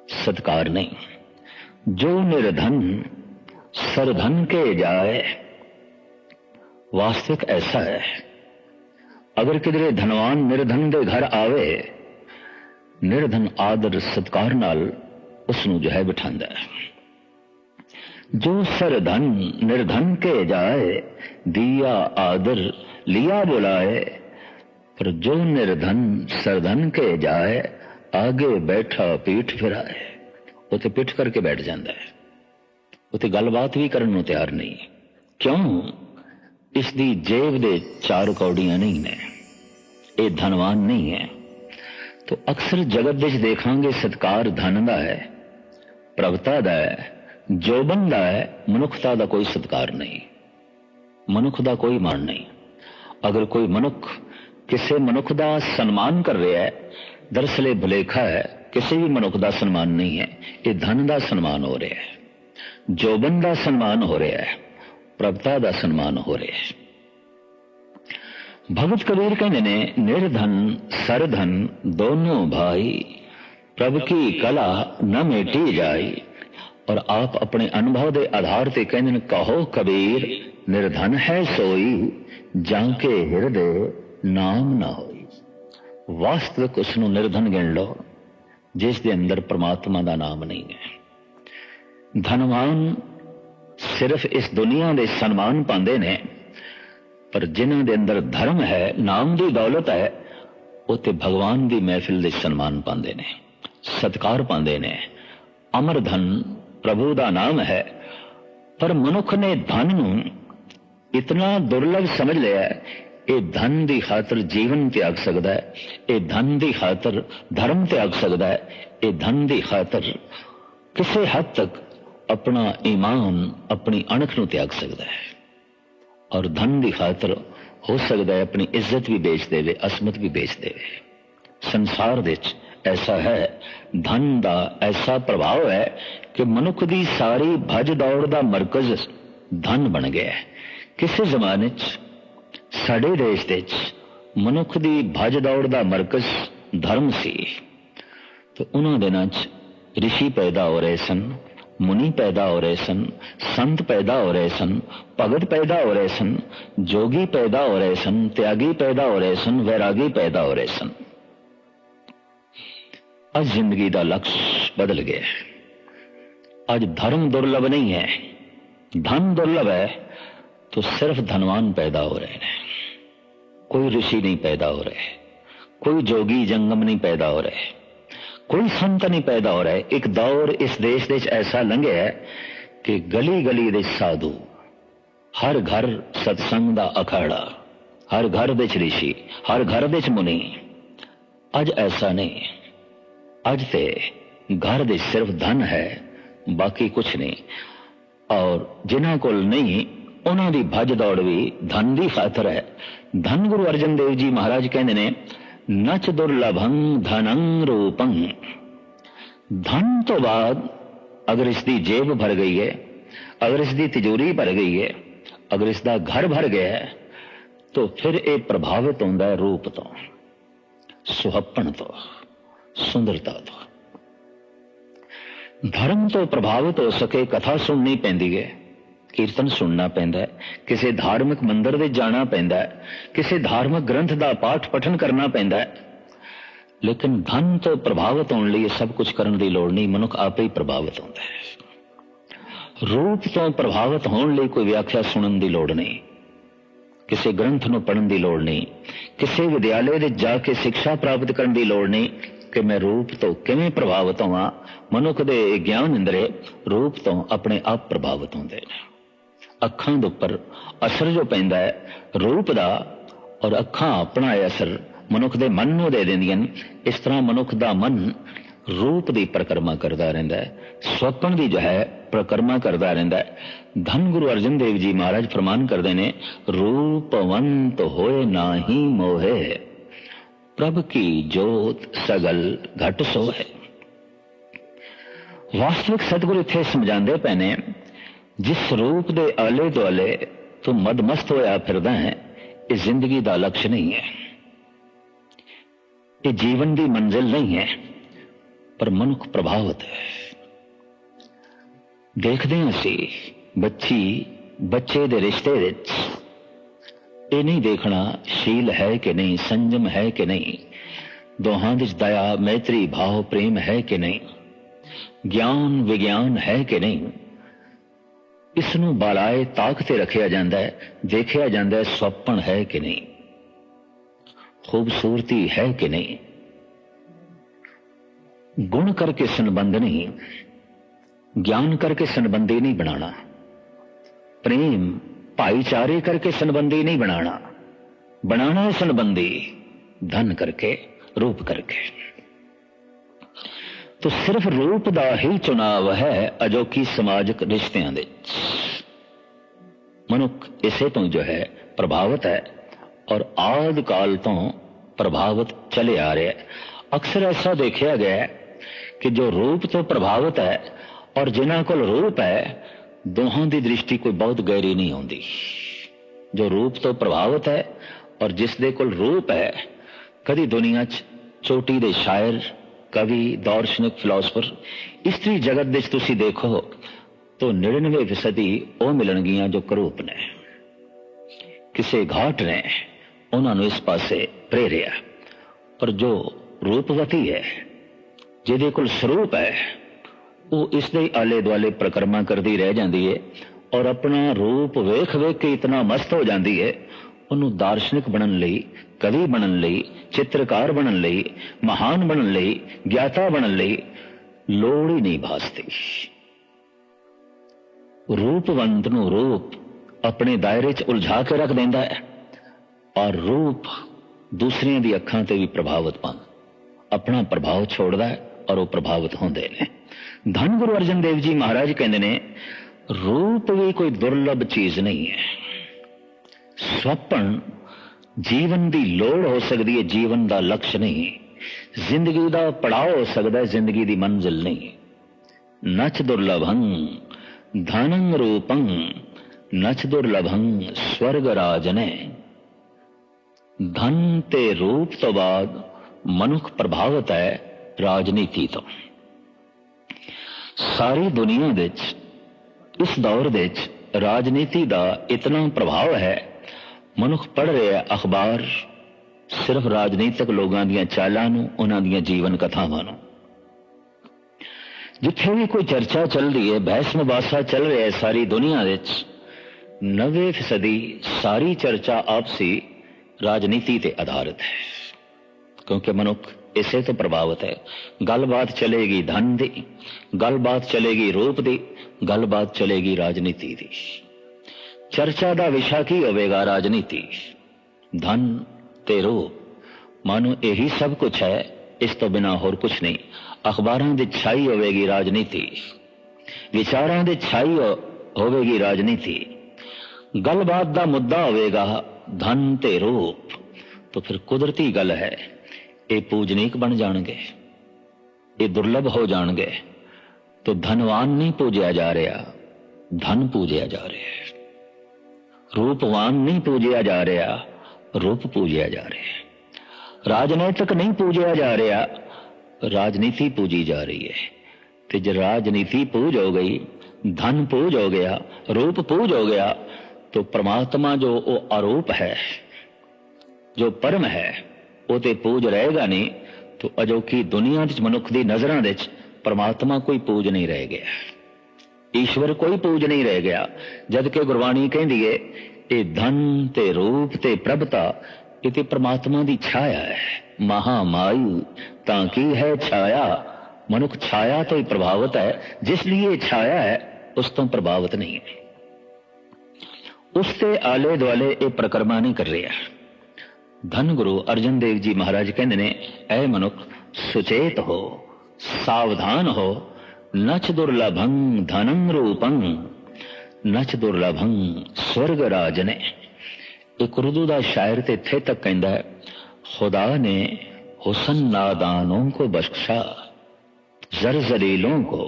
ਸਤਕਾਰ ਨਹੀਂ। ਜੋ ਨਿਰਧਨ सरधन के जाए। वास्तविक ऐसा है। अगर किधरे धनवान निर्धन ਦੇ घर आवे, निर्धन आदर सत्कार नाल ਉਸ जो है ਹੈ है। जो सरधन निर्धन के जाए, दिया आदर लिया बुलाए, पर जो निर्धन सरधन के जाए, आगे बैठा पीठ फिराए वो तो करके बैठ जाता है। ਉਤੇ ਗੱਲਬਾਤ ਵੀ ਕਰਨ ਨੂੰ ਤਿਆਰ ਨਹੀਂ। ਕਿਉਂ? ਇਸ ਦੀ ਜੇਬ ਦੇ ਚਾਰ ਕੌੜੀਆਂ ਨਹੀਂ ਨੇ। ਇਹ ਧਨਵਾਨ ਨਹੀਂ ਹੈ। ਤੋ ਅਕਸਰ ਜਗਤ ਵਿੱਚ ਦੇਖਾਂਗੇ ਸਤਕਾਰ ਧਨ ਦਾ ਹੈ ਪ੍ਰਗਤਾ ਦਾ ਹੈ, ਜੋਬਨ ਦਾ ਹੈ, ਮਨੁੱਖਤਾ ਦਾ ਕੋਈ ਸਤਕਾਰ ਨਹੀਂ। ਮਨੁੱਖ ਦਾ ਕੋਈ ਮਾਣ ਨਹੀਂ। ਅਗਰ ਕੋਈ ਮਨੁੱਖ ਕਿਸੇ ਮਨੁੱਖ ਦਾ ਸਨਮਾਨ ਕਰ ਰਿਹਾ ਹੈ, ਦਰਸਲੇ ਭਲੇਖਾ ਹੈ, ਕਿਸੇ ਵੀ ਮਨੁੱਖ ਦਾ ਸਨਮਾਨ ਨਹੀਂ ਹੈ, ਇਹ ਧਨ ਦਾ ਸਨਮਾਨ ਹੋ ਰਿਹਾ ਹੈ। ਜੋਬਨ ਦਾ ਸਨਮਾਨ ਹੋ ਰਿਹਾ ਹੈ ਪ੍ਰਗਤਾ ਦਾ ਸਨਮਾਨ ਹੋ ਰਿਹਾ ਹੈ। ਭਗਤ ਕਬੀਰ ਕਹਿੰਦੇ ਨੇ, ਨਿਰਧਨ, ਸਰਧਨ ਦੋਨੋਂ ਭਾਈ, ਪ੍ਰਭ ਕੀ ਕਲਾ न ਮੇਟੀ ਜਾਈ। ਔਰ ਆਪ ਆਪਣੇ ਅਨੁਭਵ ਦੇ ਆਧਾਰ ਤੇ ਕਹਿੰਦੇ ਨੇ, ਕਹੋ ਕਬੀਰ, ਨਿਰਧਨ ਹੈ ਸੋਈ, ਜਾਂ ਕੇ ਹਿਰਦੇ ਨਾਮ ਨਾ ਹੋਈ। ਵਾਸਤਵਿਕ ਉਸ ਨੂੰ ਨਿਰਧਨ ਗਿਣ ਲਓ, ਜਿਸ ਦੇ ਅੰਦਰ ਪ੍ਰਮਾਤਮਾ ਦਾ ਨਾਮ ਨਹੀਂ ਹੈ। ਧਨਵਾਨ ਸਿਰਫ ਇਸ ਦੁਨੀਆ ਦੇ ਸਨਮਾਨ ਪਾਉਂਦੇ ਨੇ, ਪਰ ਜਿਨ੍ਹਾਂ ਦੇ ਅੰਦਰ ਧਰਮ ਹੈ, ਨਾਮ ਦੀ ਦੌਲਤ ਹੈ, ਉਹ ਤੇ ਭਗਵਾਨ ਦੀ ਮਹਿਫਿਲ ਦੇ ਸਨਮਾਨ ਪਾਉਂਦੇ ਨੇ, ਸਤਕਾਰ ਪਾਉਂਦੇ ਨੇ। ਅਮਰ ਧਨ ਪ੍ਰਭੂ ਦਾ ਨਾਮ ਹੈ, ਪਰ ਮਨੁੱਖ ਨੇ ਧਨ ਨੂੰ ਇਤਨਾ ਦੁਰਲਭ ਸਮਝ ਲਿਆ ਹੈ ਇਹ ਧਨ ਦੀ ਖਾਤਰ ਜੀਵਨ ਤਿਆਗ ਸਕਦਾ ਹੈ, ਇਹ ਧਨ ਦੀ ਖਾਤਰ ਧਰਮ ਤਿਆਗ ਸਕਦਾ ਹੈ, ਇਹ ਧਨ ਦੀ ਖਾਤਰ ਕਿਸੇ ਹੱਦ ਤੱਕ ਆਪਣਾ ਈਮਾਨ ਆਪਣੀ ਅਣਖ ਨੂੰ ਤਿਆਗ ਸਕਦਾ ਹੈ। ਔਰ ਧਨ ਦੀ ਖਾਤਰ ਹੋ ਸਕਦਾ ਹੈ ਆਪਣੀ ਇੱਜ਼ਤ ਵੀ ਵੇਚ ਦੇਵੇ, ਅਸਮਤ ਵੀ ਵੇਚ ਦੇਵੇ। ਸੰਸਾਰ ਵਿੱਚ ਐਸਾ ਹੈ, ਧਨ ਦਾ ਐਸਾ ਪ੍ਰਭਾਵ ਹੈ ਕਿ ਮਨੁੱਖ ਦੀ ਸਾਰੀ ਭਜ ਦੌੜ ਦਾ ਮਰਕਜ਼ ਧਨ ਬਣ ਗਿਆ ਹੈ। ਕਿਸੇ ਜ਼ਮਾਨੇ 'ਚ, ਸਾਡੇ ਦੇਸ਼ ਦੇ ਵਿੱਚ ਮਨੁੱਖ ਦੀ ਭਜ ਦੌੜ ਦਾ ਮਰਕਜ਼ ਧਰਮ ਸੀ। ਤੇ ਉਹਨਾਂ ਦਿਨਾਂ 'ਚ ਰਿਸ਼ੀ ਪੈਦਾ ਹੋ ਰਹੇ ਸਨ ਮੁਨੀ ਪੈਦਾ ਹੋ ਰਹੇ ਸਨ ਸੰਤ ਪੈਦਾ ਹੋ ਰਹੇ ਸਨ ਭਗਤ ਪੈਦਾ ਹੋ ਰਹੇ ਸਨ ਜੋਗੀ ਪੈਦਾ ਹੋ ਰਹੇ ਸਨ ਤਿਆਗੀ ਪੈਦਾ ਹੋ ਰਹੇ ਸਨ ਵੈਰਾਗੀ ਪੈਦਾ ਹੋ ਰਹੇ ਸਨ ਅੱਜ ਜ਼ਿੰਦਗੀ ਦਾ ਲਕਸ਼ ਬਦਲ ਗਿਆ ਅੱਜ ਧਰਮ ਦੁਰਲਭ ਨਹੀਂ ਹੈ ਧਨ ਦੁਰਲਭ ਹੈ तो सिर्फ धनवान पैदा हो रहे हैं कोई ऋषि नहीं पैदा हो रहे कोई जोगी जंगम नहीं पैदा हो रहे ਕੋਈ ਸੰਤ ਨਹੀਂ ਪੈਦਾ ਹੋ ਰਿਹਾ। ਇੱਕ ਦੌਰ ਇਸ ਦੇਸ਼ ਦੇ ਵਿੱਚ ਐਸਾ ਲੰਘਿਆ ਹੈ ਕਿ ਗਲੀ ਗਲੀ ਦੇ ਸਾਧੂ, ਹਰ ਘਰ ਸਤਸੰਗ ਦਾ ਅਖਾੜਾ, ਹਰ ਘਰ ਦੇ ਵਿੱਚ ઋષਿ ਹਰ ਘਰ ਦੇ ਵਿੱਚ ਮੁਨੀ। ਅੱਜ ਐਸਾ ਨਹੀਂ। ਅੱਜ ਤੇ ਘਰ ਦੇ ਸਿਰਫ ਧਨ ਹੈ, ਬਾਕੀ ਕੁਝ ਨਹੀਂ। ਔਰ ਜਿਨ੍ਹਾਂ ਕੋਲ ਨਹੀਂ, ਉਹਨਾਂ ਦੀ ਭੱਜ ਦੌੜ ਵੀ ਧਨ ਦੀ ਖਾਤਰ ਹੈ। ਧੰਨ ਗੁਰੂ ਅਰਜਨ ਦੇਵ ਜੀ ਮਹਾਰਾਜ ਕਹਿੰਦੇ ਨੇ ਨਚ ਦੁਰਲਭੰ ਧਨੰ ਰੂਪੰ ਧਨ ਤੋਂ ਬਾਅਦ ਅਗਰ ਇਸ ਦੀ ਜੇਬ ਭਰ ਗਈ ਹੈ ਅਗਰ ਇਸ ਦੀ ਤਿਜੋਰੀ ਭਰ ਗਈ ਹੈ ਅਗਰ ਇਸ ਦਾ ਘਰ ਭਰ ਗਿਆ ਹੈ ਤਾਂ ਫਿਰ ਇਹ ਪ੍ਰਭਾਵਿਤ ਹੁੰਦਾ ਹੈ ਰੂਪ ਤੋਂ ਸੁਹੱਪਣ ਤੋਂ ਸੁੰਦਰਤਾ ਤੋਂ ਧਰਮ ਤੋਂ ਪ੍ਰਭਾਵਿਤ ਹੋ ਸਕੇ ਕਥਾ ਸੁਣਨੀ ਪੈਂਦੀ ਹੈ ਕੀਰਤਨ ਸੁਣਨਾ ਪੈਂਦਾ ਹੈ, ਕਿਸੇ ਧਾਰਮਿਕ ਮੰਦਰ ਦੇ ਜਾਣਾ ਪੈਂਦਾ ਹੈ, ਕਿਸੇ ਧਾਰਮਿਕ ਗ੍ਰੰਥ ਦਾ ਪਾਠ ਪਠਨ ਕਰਨਾ ਪੈਂਦਾ ਹੈ। ਲੇਕਿਨ ਧਨ ਤੋਂ ਪ੍ਰਭਾਵਿਤ ਹੋਣ ਲਈ ਇਹ ਸਭ ਕੁਝ ਕਰਨ ਦੀ ਲੋੜ ਨਹੀਂ, ਮਨੁੱਖ ਆਪੇ ਹੀ ਪ੍ਰਭਾਵਿਤ ਹੁੰਦਾ ਹੈ। ਰੂਪ ਤੋਂ ਪ੍ਰਭਾਵਿਤ ਹੋਣ ਲਈ ਕੋਈ ਵਿਆਖਿਆ ਸੁਣਨ ਦੀ ਲੋੜ ਨਹੀਂ, ਕਿਸੇ ਗ੍ਰੰਥ ਨੂੰ ਪੜ੍ਹਨ ਦੀ ਲੋੜ ਨਹੀਂ, ਕਿਸੇ ਵਿਦਿਆਲੇ ਦੇ ਜਾ ਕੇ ਸਿੱਖਿਆ ਪ੍ਰਾਪਤ ਕਰਨ ਦੀ ਲੋੜ ਨਹੀਂ ਕਿ ਮੈਂ ਰੂਪ ਤੋਂ ਕਿਵੇਂ ਪ੍ਰਭਾਵਿਤ ਹੋਵਾਂ। ਮਨੁੱਖ ਦੇ ਗਿਆਨ ਅੰਦਰੇ ਰੂਪ ਤੋਂ ਆਪਣੇ ਆਪ ਪ੍ਰਭਾਵਿਤ ਹੁੰਦੇ ਨੇ। ਅੱਖਾਂ ਦੇ ਉੱਪਰ ਅਸਰ ਜੋ ਪੈਂਦਾ ਹੈ, ਰੂਪ ਦਾ ਔਰ ਅੱਖਾਂ ਆਪਣਾ ਅਸਰ ਮਨੁੱਖ ਦੇ ਮਨ ਨੂੰ ਦੇ ਦਿੰਦੀਆਂ ਨੇ। ਇਸ ਤਰ੍ਹਾਂ ਮਨੁੱਖ ਦਾ ਮਨ ਰੂਪ ਦੀ ਪ੍ਰਕਰਮਾ ਕਰਦਾ ਰਹਿੰਦਾ ਹੈ, ਸਵਪਨ ਦੀ ਜੋ ਹੈ, ਪ੍ਰਕਰਮਾ ਕਰਦਾ ਰਹਿੰਦਾ ਹੈ। ਧੰਨ ਗੁਰੂ ਅਰਜਨ ਦੇਵ ਜੀ ਮਹਾਰਾਜ ਫਰਮਾਨ ਕਰਦੇ ਨੇ, ਰੂਪਵੰਤ ਹੋਏ ਨਾਹੀ ਮੋਹੇ, ਪ੍ਰਭ ਕੀ ਜੋਤ ਸਗਲ ਘਟ ਹੈ ਵਾਸਤਵਿਕ ਸਤਿਗੁਰ ਇੱਥੇ ਸਮਝਾਉਂਦੇ ਪਏ ਨੇ ਜਿਸ ਰੂਪ ਦੇ ਆਲੇ ਦੁਆਲੇ ਤੂੰ ਮਦਮਸਤ ਹੋਇਆ ਫਿਰਦਾ ਹੈ, ਇਹ ਜ਼ਿੰਦਗੀ ਦਾ ਲਕਸ਼ ਨਹੀਂ ਹੈ। ਇਹ ਜੀਵਨ ਦੀ ਮੰਜ਼ਿਲ ਨਹੀਂ ਹੈ, ਪਰ ਮਨੁੱਖ ਪ੍ਰਭਾਵਿਤ ਹੈ। ਦੇਖਦੇ ਹਾਂ ਅਸੀਂ, ਬੱਚੀ ਬੱਚੇ ਦੇ ਰਿਸ਼ਤੇ ਵਿੱਚ, ਇਹ ਨਹੀਂ ਦੇਖਣਾ ਸ਼ੀਲ ਹੈ ਕਿ ਨਹੀਂ, ਸੰਜਮ ਹੈ ਕਿ ਨਹੀਂ, ਦੋਹਾਂ ਵਿੱਚ ਦਇਆ, ਮੈਤਰੀ, ਭਾਵ, ਪ੍ਰੇਮ ਹੈ ਕਿ ਨਹੀਂ ਗਿਆਨ ਵਿਗਿਆਨ ਹੈ ਕਿ ਨਹੀਂ। ਇਸ ਨੂੰ ਬਾਲਾਏ ਤਾਕ ਤੇ ਰੱਖਿਆ ਜਾਂਦਾ ਹੈ, ਦੇਖਿਆ ਜਾਂਦਾ ਹੈ ਸੁਪਨ ਹੈ ਕਿ ਨਹੀਂ। ਖੂਬਸੂਰਤੀ ਹੈ ਕਿ ਨਹੀਂ। ਗੁਣ ਕਰਕੇ ਸੰਬੰਧ ਨਹੀਂ, ਗਿਆਨ ਕਰਕੇ ਸੰਬੰਧੀ ਨਹੀਂ ਬਣਾਣਾ ਪ੍ਰੇਮ, ਭਾਈਚਾਰੇ ਕਰਕੇ ਸੰਬੰਧੀ ਨਹੀਂ ਬਣਾਣਾ ਬਣਾਣਾ ਸੰਬੰਧੀ, ਧਨ ਕਰਕੇ, ਰੂਪ ਕਰਕੇ। ਤੋ ਸਿਰਫ ਰੂਪ ਦਾ ਹੀ ਚੁਣਾਵ ਹੈ ਅਜੋਕੀ ਸਮਾਜਿਕ ਰਿਸ਼ਤਿਆਂ ਦੇ ਮਨੁੱਖ ਇਸੇ ਤੋਂ ਜੋ ਹੈ, ਪ੍ਰਭਾਵਿਤ ਹੈ ਔਰ ਆਦ ਕਾਲ ਤੋਂ ਪ੍ਰਭਾਵਿਤ ਚਲੇ ਆ ਰਿਹਾ ਹੈ। ਅਕਸਰ ਐਸਾ ਦੇਖਿਆ ਗਿਆ ਕਿ ਜੋ ਰੂਪ ਤੋਂ ਪ੍ਰਭਾਵਿਤ ਹੈ ਔਰ ਜਿਨ੍ਹਾਂ ਕੋਲ ਰੂਪ ਹੈ, ਦੋਹਾਂ ਦੀ ਦ੍ਰਿਸ਼ਟੀ ਕੋਈ ਬਹੁਤ ਗਹਿਰੀ ਨਹੀਂ ਹੁੰਦੀ ਜੋ ਰੂਪ ਤੋਂ ਪ੍ਰਭਾਵਿਤ ਹੈ ਔਰ ਜਿਸ ਦੇ ਕੋਲ ਰੂਪ ਹੈ, ਕਦੀ ਦੁਨੀਆ 'ਚ ਚੋਟੀ ਦੇ ਸ਼ਾਇਰ ਕਵੀ, ਦਾਰਸ਼ਨਿਕ ਫਿਲਾਸਫਰ ਇਸਤਰੀ ਜਗਤ ਵਿੱਚ ਤੁਸੀਂ ਦੇਖੋ ਤਾਂ 99% ਉਹ ਮਿਲਣਗੀਆਂ ਜੋ ਕਰੂਪ ਨੇ। ਕਿਸੇ ਘਾਟ ਨੇ ਉਹਨਾਂ ਨੂੰ ਇਸ ਪਾਸੇ ਪ੍ਰੇਰਿਆ। ਪਰ ਜੋ ਰੂਪਵਤੀ ਹੈ, ਜਿਹਦੇ ਕੋਲ ਸਰੂਪ ਹੈ, ਉਹ ਇਸ ਦੇ ਆਲੇ ਦੁਆਲੇ ਪ੍ਰਕਰਮਾ ਕਰਦੀ ਰਹਿ ਜਾਂਦੀ ਹੈ ਔਰ ਆਪਣਾ ਰੂਪ ਵੇਖ ਵੇਖ ਕੇ ਇਤਨਾ ਮਸਤ ਹੋ ਜਾਂਦੀ ਹੈ ਉਹਨੂੰ ਦਾਰਸ਼ਨਿਕ ਬਣਨ ਲਈ, ਕਵੀ ਬਣਨ ਲਈ, ਚਿੱਤਰਕਾਰ ਬਣਨ ਲਈ, ਮਹਾਨ ਬਣਨ ਲਈ, ਗਿਆਤਾ ਬਣਨ ਲਈ ਲੋੜ ਹੀ ਨਹੀਂ ਭਾਸਦੀ। ਰੂਪਵੰਤ ਨੂੰ ਰੂਪ ਆਪਣੇ ਦਾਇਰੇ 'ਚ ਉਲਝਾ ਕੇ ਰੱਖ ਦਿੰਦਾ ਹੈ ਔਰ ਰੂਪ ਦੂਸਰਿਆਂ ਦੀ ਅੱਖਾਂ ਤੇ ਵੀ ਪ੍ਰਭਾਵਿਤ ਪਾਉਂਦਾ ਆਪਣਾ ਪ੍ਰਭਾਵ ਛੋੜਦਾ ਹੈ ਔਰ ਉਹ ਪ੍ਰਭਾਵਿਤ ਹੁੰਦੇ ਨੇ। ਧੰਨ ਗੁਰੂ ਅਰਜਨ ਦੇਵ ਜੀ ਮਹਾਰਾਜ ਕਹਿੰਦੇ ਨੇ, ਰੂਪ ਵੀ ਕੋਈ ਦੁਰਲਭ ਚੀਜ਼ ਨਹੀਂ ਹੈ। ਸੁਪਨ ਜੀਵਨ ਦੀ ਲੋੜ ਹੋ ਸਕਦੀ ਹੈ, ਜੀਵਨ ਦਾ ਲਕਸ਼ ਨਹੀਂ। ਜ਼ਿੰਦਗੀ ਦਾ ਪੜਾਅ ਹੋ ਸਕਦਾ ਹੈ, ਜ਼ਿੰਦਗੀ ਦੀ ਮੰਜ਼ਿਲ ਨਹੀਂ। ਨਚ ਦੁਰਲਭੰ, ਧਨੰ ਰੂਪੰ, ਨਚ ਦੁਰਲਭੰ, ਸਵਰਗ ਰਾਜਨੇ। ਧਨ ਤੇ ਰੂਪ ਤੋਂ ਬਾਅਦ ਮਨੁੱਖ ਪ੍ਰਭਾਵਿਤ ਹੈ ਰਾਜਨੀਤੀ ਤੋਂ। ਸਾਰੀ ਦੁਨੀਆ ਵਿੱਚ, ਇਸ ਦੌਰ ਵਿੱਚ ਰਾਜਨੀਤੀ ਦਾ ਇਤਨਾ ਪ੍ਰਭਾਵ ਹੈ ਮਨੁੱਖ ਪੜ ਰਿਹਾ ਅਖਬਾਰ ਸਿਰਫ ਰਾਜਨੀਤਿਕ ਲੋਕਾਂ ਦੀਆਂ ਚਾਲਾਂ ਨੂੰ, ਉਹਨਾਂ ਦੀਆਂ ਜੀਵਨ ਕਥਾਵਾਂ ਨੂੰ। ਜਿੱਥੇ ਵੀ ਕੋਈ ਚਰਚਾ ਚੱਲਦੀ ਹੈ, ਬਹਿਸ ਮੁਬਾਸਾ ਚੱਲ ਰਿਹਾ ਹੈ ਸਾਰੀ ਦੁਨੀਆ ਵਿੱਚ 90% ਸਾਰੀ ਚਰਚਾ ਆਪਸੀ ਰਾਜਨੀਤੀ ਤੇ ਆਧਾਰਿਤ ਹੈ। ਕਿਉਂਕਿ ਮਨੁੱਖ ਇਸੇ ਤੋਂ ਪ੍ਰਭਾਵਿਤ ਹੈ। ਗੱਲਬਾਤ ਚਲੇਗੀ ਧਨ ਦੀ, ਗੱਲਬਾਤ ਚਲੇਗੀ ਰੂਪ ਦੀ, ਗੱਲਬਾਤ ਚਲੇਗੀ ਰਾਜਨੀਤੀ ਦੀ। ਚਰਚਾ ਦਾ ਵਿਸ਼ਾ ਕੀ ਹੋਵੇਗਾ ਰਾਜਨੀਤੀ? ਧਨ ਤੇ ਰੂਪ ਮਾਨੋ ਇਹੀ ਸਭ ਕੁਝ ਹੈ, ਇਸ ਤੋਂ ਬਿਨਾ ਹੋਰ ਕੁਝ ਨਹੀਂ। ਅਖਬਾਰਾਂ ਦੀ ਛਾਈ ਹੋਵੇਗੀ ਰਾਜਨੀਤੀ। ਵਿਚਾਰਾਂ ਦੀ ਛਾਈ ਹੋਵੇਗੀ ਰਾਜਨੀਤੀ। ਗੱਲਬਾਤ ਦਾ ਮੁੱਦਾ ਹੋਵੇਗਾ ਧਨ ਤੇ ਰੂਪ ਤਾਂ ਫਿਰ ਕੁਦਰਤੀ ਗੱਲ ਹੈ, ਇਹ ਪੂਜਨੀਕ ਬਣ ਜਾਣਗੇ। ਇਹ ਦੁਰਲਭ ਹੋ ਜਾਣਗੇ। ਤਾਂ ਧਨਵਾਨ ਨਹੀਂ ਪੂਜਿਆ ਜਾ ਰਿਹਾ, ਧਨ ਪੂਜਿਆ ਜਾ ਰਿਹਾ ਹੈ। ਰੂਪਵਾਨ ਨਹੀਂ ਪੂਜਿਆ ਜਾ ਰਿਹਾ ਰੂਪ ਪੂਜਿਆ ਜਾ ਰਿਹਾ ਰਾਜਨੀਤਿਕ ਨਹੀਂ ਪੂਜਿਆ ਜਾ ਰਿਹਾ ਰਾਜਨੀਤੀ ਪੂਜੀ ਜਾ ਰਹੀ ਹੈ ਤੇ ਜੇ ਰਾਜਨੀਤੀ ਪੂਜ ਹੋ ਗਈ ਧਨ ਪੂਜ ਹੋ ਗਿਆ ਰੂਪ ਪੂਜ ਹੋ ਗਿਆ तो परमात्मा जो वो आरोप है जो परम है ਉਹ ਤੇ ਪੂਜ ਰਹੇਗਾ ਨਹੀਂ ਤੋ ਅਜੋਕੀ ਦੁਨੀਆ ਵਿੱਚ ਮਨੁੱਖ ਦੀ ਨਜ਼ਰਾਂ ਵਿੱਚ ਪਰਮਾਤਮਾ ਕੋਈ ਪੂਜ ਨਹੀਂ ਰਹਿ ਗਿਆ ਈਸ਼ਵਰ ਕੋਈ ਪੂਜ ਨਹੀਂ ਰਹਿ ਗਿਆ, ਜਦ ਕਿ ਗੁਰਬਾਣੀ ਕਹਿੰਦੀ ਏ ਇਹ ਧਨ ਤੇ ਰੂਪ ਤੇ ਪ੍ਰਭਤਾ, ਇਹ ਤੇ ਪਰਮਾਤਮਾ ਦੀ ਛਾਇਆ ਹੈ। ਮਹਾ ਤਾਂ ਕੀ ਹੈ ਛਾਇਆ? ਮਨੁੱਖ ਛਾਇਆ ਤੋਂ ਹੀ ਪ੍ਰਭਾਵਿਤ ਹੈ, ਜਿਸ ਲਈ ਛਾਇਆ ਹੈ, ਉਸ ਤੋਂ ਪ੍ਰਭਾਵਿਤ ਨਹੀਂ ਹੈ। ਉਸ ਤੇ ਆਲੇ ਦੁਆਲੇ ਇਹ ਪ੍ਰਕਰਮਾ ਨਹੀਂ ਕਰ ਰਿਹਾ। ਧੰਨ ਗੁਰੂ ਅਰਜਨ ਦੇਵ ਜੀ ਮਹਾਰਾਜ ਕਹਿੰਦੇ ਨੇ, ਐ ਮਨੁੱਖ ਸੁਚੇਤ ਹੋ, ਸਾਵਧਾਨ ਹੋ ਨਚ ਦੁਰਲਭੰ ਧਨੰ ਰੂਪੰ ਨਚ ਦੁਰਲਭੰ ਸਵਰਗ ਰਾਜ ਨੇ ਇੱਕ ਉਰਦੂ ਦਾ ਸ਼ਾਇਰ ਤੇ ਇੱਥੇ ਤੱਕ ਕਹਿੰਦਾ ਹੈ खुदा ने हुसन नादानों को बख्शा जर जलीलों को